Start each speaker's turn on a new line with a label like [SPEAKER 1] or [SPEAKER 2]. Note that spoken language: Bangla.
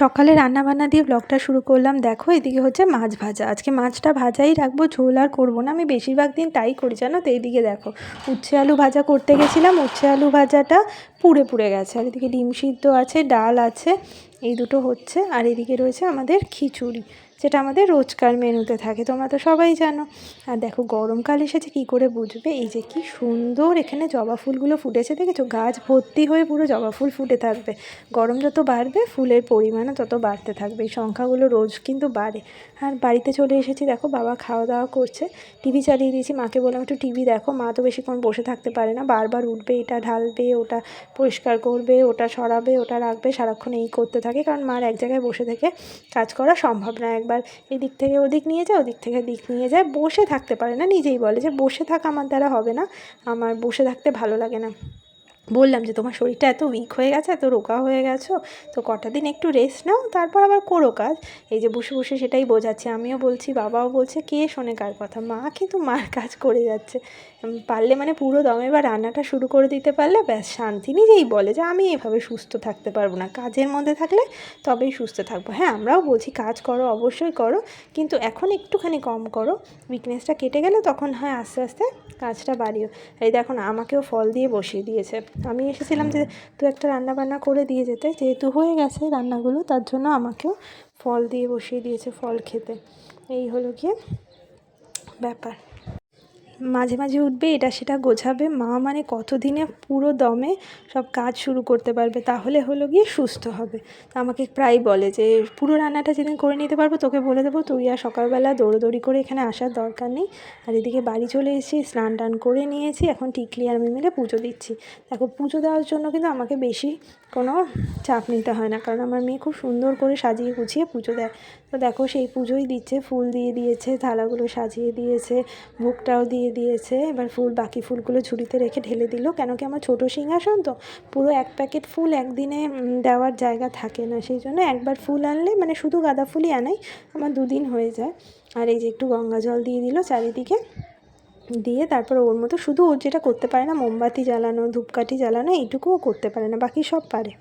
[SPEAKER 1] সকালে রান্না বান্না দিয়ে ব্লগটা শুরু করলাম। দেখো, এদিকে হচ্ছে মাছ ভাজা। আজকে মাছটা ভাজাই রাখব, ঝোল আর করব না। আমি বেশিরভাগ দিন তাই করি, জানো তো? এইদিকে দেখো, উচ্ছে আলু ভাজা করতে গেছিলাম। উচ্ছে আলু ভাজাটা পুড়ে পুড়ে গেছে। আর এদিকে ডিম সিদ্ধ আছে, ডাল আছে, এই দুটো হচ্ছে। আর এদিকে রয়েছে আমাদের খিচুড়ি। যেটা আমাদের রোজকার মেনুতে থাকে, তোমরা তো সবাই জানো। আর দেখো, গরমকাল এসেছে, কি করে বুঝবে? এই যে কি সুন্দর এখানে জবা ফুলগুলো ফুটেছে, দেখেছ? গাছ ভর্তি হয়ে পুরো জবা ফুল ফুটে থাকবে। গরম যত বাড়বে, ফুলের পরিমাণও তত বাড়তে থাকবে। এই সংখ্যাগুলো রোজ কিন্তু বাড়ে। আর বাড়িতে চলে এসেছি, দেখো, বাবা খাওয়া দাওয়া করছে। টিভি চালিয়ে দিয়েছি, মাকে বললাম, একটু টিভি দেখো, মা তো বেশিক্ষণ বসে থাকতে পারে না। বারবার উঠবে, এটা ঢালবে, ওটা পরিষ্কার করবে, ওটা সরাবে, ওটা রাখবে, সারাক্ষণ এই করতে থাকে। কারণ মার এক জায়গায় বসে থেকে কাজ করা সম্ভব না। একবার এদিক থেকে ওদিক নিয়ে যায়, ওদিক থেকে দিক নিয়ে যায়। বসে থাকতে পারে না, নিজেই বলে যে বসে থাকা আমার দ্বারা হবে না। আমার বসে থাকতে ভালো লাগে না। বললাম যে, তোমার শরীরটা এত উইক হয়ে গেছে, এত রোগা হয়ে গেছো, তো কটা দিন একটু রেস্ট নাও, তারপর আবার করো কাজ। এই যে বসে বসে সেটাই বোঝাচ্ছে, আমিও বলছি, বাবাও বলছে, কে শোনে কার কথা? মা কিন্তু মার কাজ করে যাচ্ছে। পারলে মানে পুরো দমে বা রান্নাটা শুরু করে দিতে পারলে ব্যাস, শান্তি নিজেই বলে যে, আমি এভাবে সুস্থ থাকতে পারব না। কাজের মধ্যে থাকলে তবেই সুস্থ থাকব। হ্যাঁ আমরাও বলছি, কাজ করো, অবশ্যই করো, কিন্তু এখন একটুখানি কম করো। উইকনেসটা কেটে গেলে তখন হয় আস্তে আস্তে কাজটা বাড়িও। এই দেখুন আমাকেও ফল দিয়ে বসিয়ে দিয়েছে। আমি এসেছিলাম যে তুই একটা রান্না বান্না করে দিয়ে যেতে। যেহেতু হয়ে গেছে রান্নাগুলো, তার জন্য আমাকেও ফল দিয়ে বসিয়ে দিয়েছে ফল খেতে। এই হলো গিয়ে ব্যাপার। মাঝে মাঝে উঠবে, এটা সেটা গোছাবে। মা মানে কতদিনে পুরো দমে সব কাজ শুরু করতে পারবে, তাহলে হলো গিয়ে সুস্থ হবে। আমাকে প্রায় বলে যে, পুরো রান্নাটা যেদিন করে নিতে পারব, তোকে বলে দেবো, তুই আর সকালবেলা দৌড়োদৌড়ি করে এখানে আসার দরকার নেই। আর এদিকে বাড়ি চলে এসেছি, স্নান টান করে নিয়েছি, এখন টিকলি আর আমি মিলে পুজো দিচ্ছি। দেখো, পুজো দেওয়ার জন্য কিন্তু আমাকে বেশি কোনো চাপ নিতে হয় না, কারণ আমার মেয়ে খুব সুন্দর করে সাজিয়ে গুছিয়ে পুজো দেয়। তো দেখো, সেই পুজোই দিচ্ছে, ফুল দিয়ে দিয়েছে, থালাগুলো সাজিয়ে দিয়েছে, ভোগটাও দিয়ে দিয়েছে। এবার ফুল, বাকি ফুলগুলো ঝুড়িতে রেখে ঢেলে দিল। কেন কি আমার ছোটো সিংহাসন তো? পুরো এক প্যাকেট ফুল একদিনে দেওয়ার জায়গা থাকে না। সেই জন্য একবার ফুল আনলে মানে শুধু গাঁদা ফুলই আনাই, আমার দুদিন হয়ে যায়। আর এই যে একটু গঙ্গা জল দিয়ে দিল চারিদিকে। দিয়ে তারপর ওর মতো শুধু ওর যেটা করতে পারে না, মোমবাতি জ্বালানো, ধূপকাঠি জ্বালানো, এইটুকুও করতে পারে না, বাকি সব পারে।